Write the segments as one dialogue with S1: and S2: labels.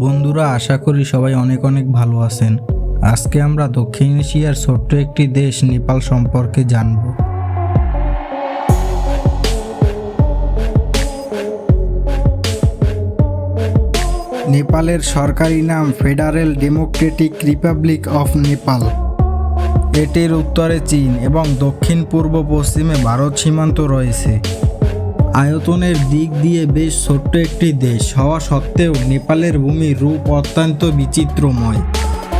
S1: বন্ধুরা, আশা করি সবাই অনেক অনেক ভালো আছেন। আজকে আমরা দক্ষিণ এশিয়ার ছোট্ট একটি দেশ, নেপাল সম্পর্কে জানব। নেপালের সরকারি নাম federal democratic republic of Nepal. এটির উত্তরে চীন এবং দক্ষিণ পূর্ব পশ্চিমে ভারত সীমান্ত রয়েছে। আয়তনের দিক দিয়ে বেশ ছোট্ট একটি দেশ। হওয়া সত্ত্বেও নেপালের ভূমির রূপ অত্যন্ত বিচিত্রময়।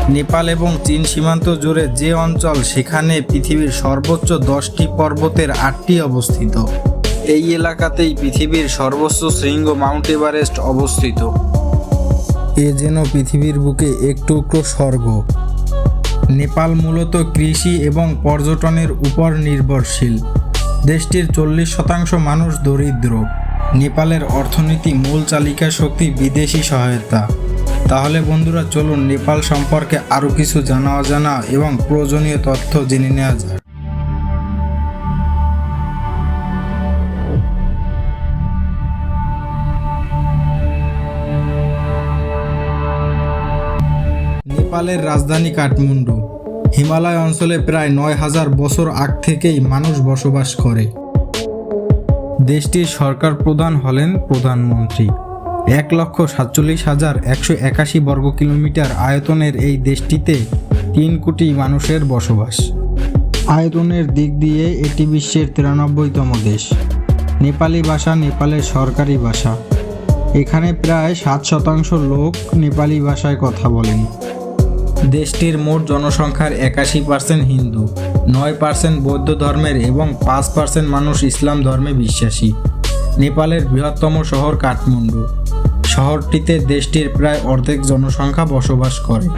S1: নেপাল এবং চীন সীমান্ত জুড়ে যে অঞ্চল, সেখানে পৃথিবীর সর্বোচ্চ দশটি পর্বতের আটটি অবস্থিত। এই এলাকাতেই পৃথিবীর সর্বোচ্চ শৃঙ্গ মাউন্ট এভারেস্ট অবস্থিত। এ যেন পৃথিবীর বুকে এক টুকরো স্বর্গ। নেপাল মূলত কৃষি এবং পর্যটনের উপর নির্ভরশীল। দেশটির চল্লিশ শতাংশ মানুষ দরিদ্র। নেপালের অর্থনীতি মূল চালিকা শক্তি বিদেশি সহায়তা। তাহলে বন্ধুরা, চলুন নেপাল সম্পর্কে আরও কিছু জানা অজানা এবং প্রয়োজনীয় তথ্য জেনে নেওয়া যাক। নেপালের রাজধানী কাঠমান্ডু। হিমালয় অঞ্চলে প্রায় নয় হাজার বছর আগ থেকেই মানুষ বসবাস করে। দেশটির সরকার প্রধান হলেন প্রধানমন্ত্রী। এক লক্ষ সাতচল্লিশ হাজার একশো একাশি বর্গ কিলোমিটার আয়তনের এই দেশটিতে তিন কোটি মানুষের বসবাস। আয়তনের দিক দিয়ে এটি বিশ্বের তিরানব্বইতম দেশ। নেপালি ভাষা নেপালের সরকারি ভাষা। এখানে প্রায় সাত শতাংশ লোক নেপালি ভাষায় কথা বলেন। দেশটির মোট জনসংখ্যার একাশি পার্সেন্ট হিন্দু, নয় পার্সেন্ট বৌদ্ধ ধর্মের এবং পাঁচ পার্সেন্ট মানুষ ইসলাম ধর্মে বিশ্বাসী। নেপালের বৃহত্তম শহর কাঠমান্ডু। শহরটিতে দেশটির প্রায় অর্ধেক জনসংখ্যা বসবাস করে।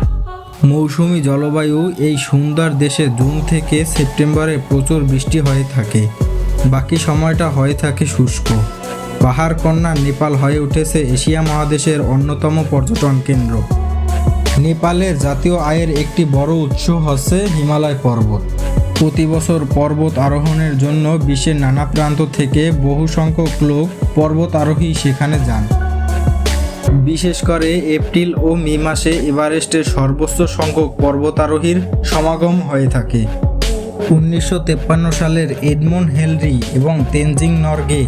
S1: মৌসুমি জলবায়ু এই সুন্দর দেশে জুন থেকে সেপ্টেম্বরে প্রচুর বৃষ্টি হয়ে থাকে। বাকি সময়টা হয়ে থাকে শুষ্ক। পাহাড় কন্যা নেপাল হয়ে উঠেছে এশিয়া মহাদেশের অন্যতম পর্যটন কেন্দ্র। নেপালের জাতীয় আয়ের একটি বড় উৎস হচ্ছে হিমালয় পর্বত। প্রতি বছর পর্বত আরোহণের জন্য বিশ্বের নানা প্রান্ত থেকে বহু সংখ্যক লোক পর্বত আরোহী সেখানে যান। বিশেষ করে এপ্রিল ও মে মাসে এভারেস্টের সর্বোচ্চ সংখ্যক পর্বতারোহীর সমাগম হয়ে থাকে। উনিশশো সালের এডমন্ড হেনরি এবং তেনজিং নর্গে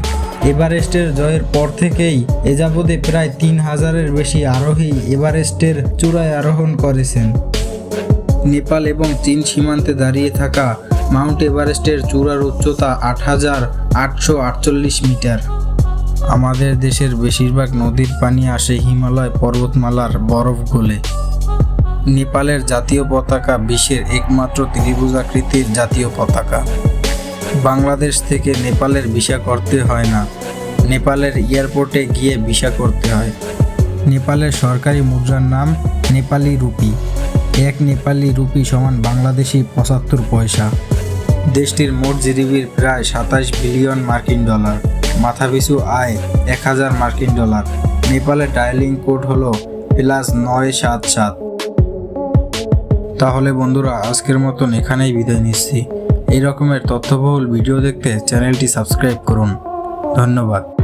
S1: এভারেস্টের জয়ের পর থেকেই এযাবতে প্রায় তিন হাজারের বেশি আরোহী এভারেস্টের চূড়ায় আরোহণ করেছেন। নেপাল এবং চীন সীমান্তে দাঁড়িয়ে থাকা মাউন্ট এভারেস্টের চূড়ার উচ্চতা আট হাজার আটশো আটচল্লিশ মিটার। আমাদের দেশের বেশিরভাগ নদীর পানি আসে হিমালয় পর্বতমালার বরফ গলে। নেপালের জাতীয় পতাকা বিশ্বের একমাত্র ত্রিভুজাকৃতির জাতীয় পতাকা। বাংলাদেশ থেকে নেপালের ভিসা করতে হয় না। নেপালের এয়ারপোর্টে গিয়ে ভিসা করতে হয়। নেপালের সরকারি মুদ্রার নাম নেপালি রুপি। এক নেপালি রুপি সমান বাংলাদেশি পঁচাত্তর পয়সা। দেশটির মোট জিডিপির প্রায় সাতাশ বিলিয়ন মার্কিন ডলার। মাথাপিছু আয় এক হাজার মার্কিন ডলার। নেপালের ডায়ালিং কোড হলো প্লাস নয় সাত সাত। তাহলে বন্ধুরা, আজকের মতন এখানেই বিদায় নিচ্ছি। এই রকমের তথ্যবহুল ভিডিও দেখতে চ্যানেলটি সাবস্ক্রাইব করুন। ধন্যবাদ।